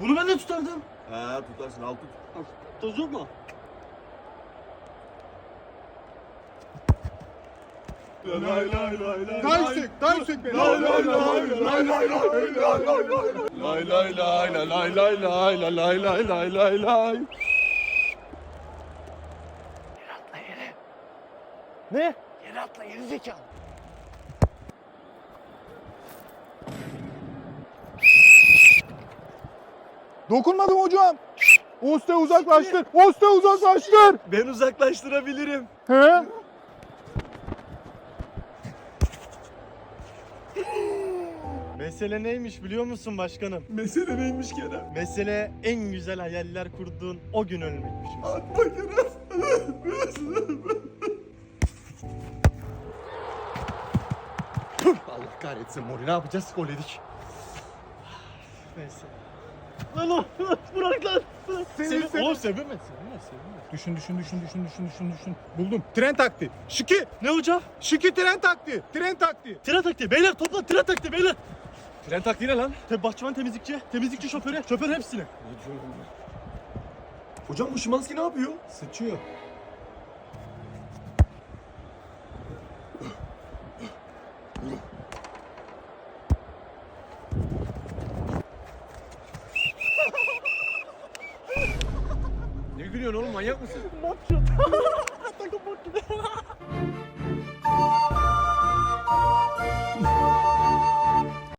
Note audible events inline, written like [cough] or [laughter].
Bunu ben de tutardım. He tutarsın al tut. Toz yok mu? Lay lay lay lay. Daha yüksek, daha yüksek beni. Lay lay lay lay lay lay lay lay lay lay. Lay lay lay lay lay lay lay lay lay lay lay lay lay. Ne? Yere atla geri zekalı. Dokunmadım hocam. Oste uzaklaştır. Oste uzaklaştır. Ben uzaklaştırabilirim. He? Mesele neymiş biliyor musun başkanım? Mesele neymiş Kerem? Mesele en güzel hayaller kurduğun o gün ölmekmiş. Atma Kerem. Allah kahretsin Mori ne yapacağız? Gol yedik. Neyse. Lan o [laughs] bırak lan. Bırak. Seni Sevin, oğlum sevinme sevinme sevinme. Düşün, düşün, düşün, düşün, düşün, düşün, düşün. Buldum. Tren taktiği. Şiki. Ne hocam? Şiki tren taktiği. Tren taktiği. Tren taktiği. Beyler topla tren taktiği beyler. Tren taktiği ne lan? Te bahçıvan temizlikçi, temizlikçi şoförü, şoför hepsini. Hocam bu Şimanski ne yapıyor? Sıçıyor. gülüyorsun oğlum manyak mısın? Maç yatağı. [laughs] Takım maç